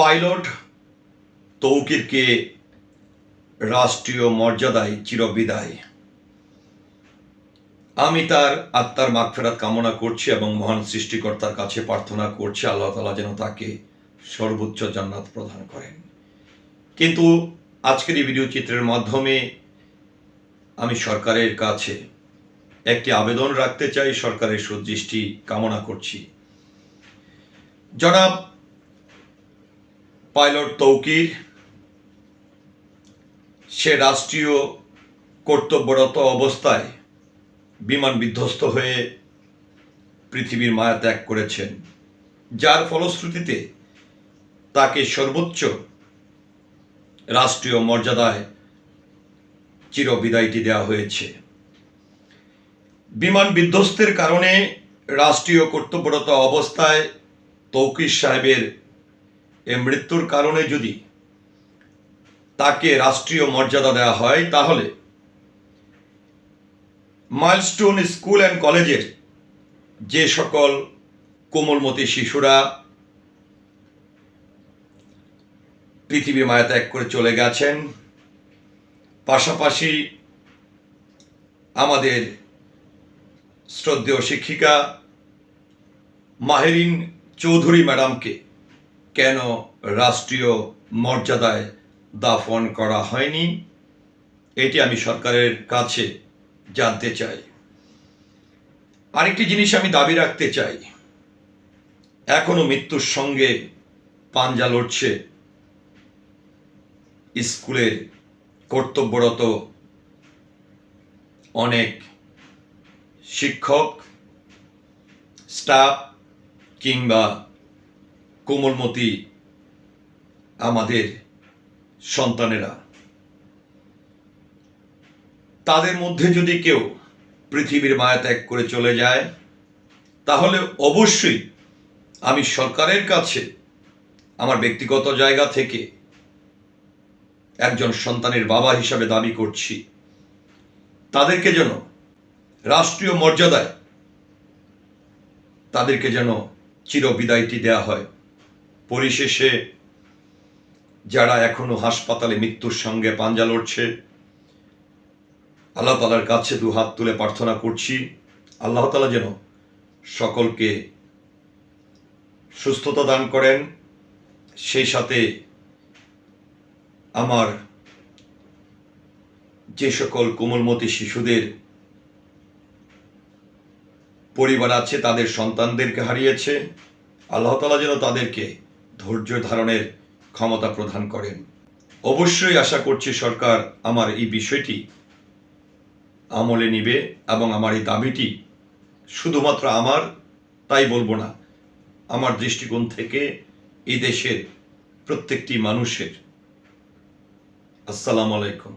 Pilot তৌকিরকে রাষ্ট্রীয় মর্যাদায় চিরবিদায়। আমি তার আত্মার মাগফেরাত কামনা করছি এবং মহান সৃষ্টিকর্তার কাছে প্রার্থনা করছি, আল্লাহ তালা যেন তাকে সর্বোচ্চ জান্নাত প্রদান করেন। কিন্তু আজকের এই ভিডিও চিত্রের মাধ্যমে আমি সরকারের কাছে একটি আবেদন রাখতে চাই, সরকারের সুদৃষ্টি কামনা করছি। জনাব পাইলট তৌকির, সে রাষ্ট্রীয় কর্তব্যরত অবস্থায় বিমান বিধ্বস্ত হয়ে পৃথিবীর মায়া ত্যাগ করেছেন, যার ফলশ্রুতিতে তাকে সর্বোচ্চ রাষ্ট্রীয় মর্যাদায় চিরবিদায়টি দেওয়া হয়েছে। বিমান বিধ্বস্তের কারণে রাষ্ট্রীয় কর্তব্যরত অবস্থায় তৌকির সাহেবের এ মৃত্যুর কারণে যদি তাকে রাষ্ট্রীয় মর্যাদা দেওয়া হয়, তাহলে মাইলস্টোন স্কুল অ্যান্ড কলেজের যে সকল কোমলমতি শিশুরা পৃথিবী মায়া ত্যাগ করে চলে গেছেন, পাশাপাশি আমাদের শ্রদ্ধেয় শিক্ষিকা মাহেরিন চৌধুরী ম্যাডামকে কেন রাষ্ট্রীয় মর্যাদায় দাফন করা হয়নি? এটি আমি সরকারের কাছে জানতে চাই। আরেকটি জিনিস আমি দাবি রাখতে চাই। এখনও মৃত্যুর সঙ্গে পাঞ্জা লড়ছে স্কুলের কর্তব্যরত অনেক শিক্ষক, স্টাফ কিংবা কোমলমতি আমাদের সন্তানেরা। তাদের মধ্যে যদি কেউ পৃথিবীর মায়া ত্যাগ করে চলে যায়, তাহলে অবশ্যই আমি সরকারের কাছে আমার ব্যক্তিগত জায়গা থেকে একজন সন্তানের বাবা হিসাবে দাবি করছি। তাদেরকে যেন রাষ্ট্রীয় মর্যাদায় তাদেরকে যেন চিরবিদায়টি দেয়া হয়। পরিশেষে যারা এখনও হাসপাতালে মৃত্যুর সঙ্গে পাঞ্জা লড়ছে, আল্লাহ তালার কাছে দু হাত তুলে প্রার্থনা করছি, আল্লাহ তালা যেন সকলকে সুস্থতা দান করেন, সেই সাথে আমার যে সকল কোমলমতি শিশুদের পরিবার আছে, তাদের সন্তানদেরকে হারিয়েছে, আল্লাহ তালা যেন তাদেরকে ধৈর্য ধারণের ক্ষমতা প্রদান করেন। অবশ্যই আশা করছি সরকার আমার এই বিষয়টি আমলে নিবে এবং আমার এই দাবিটি শুধুমাত্র আমার তাই বলব না, আমার দৃষ্টিকোণ থেকে এই দেশের প্রত্যেকটি মানুষের। আসসালামু আলাইকুম।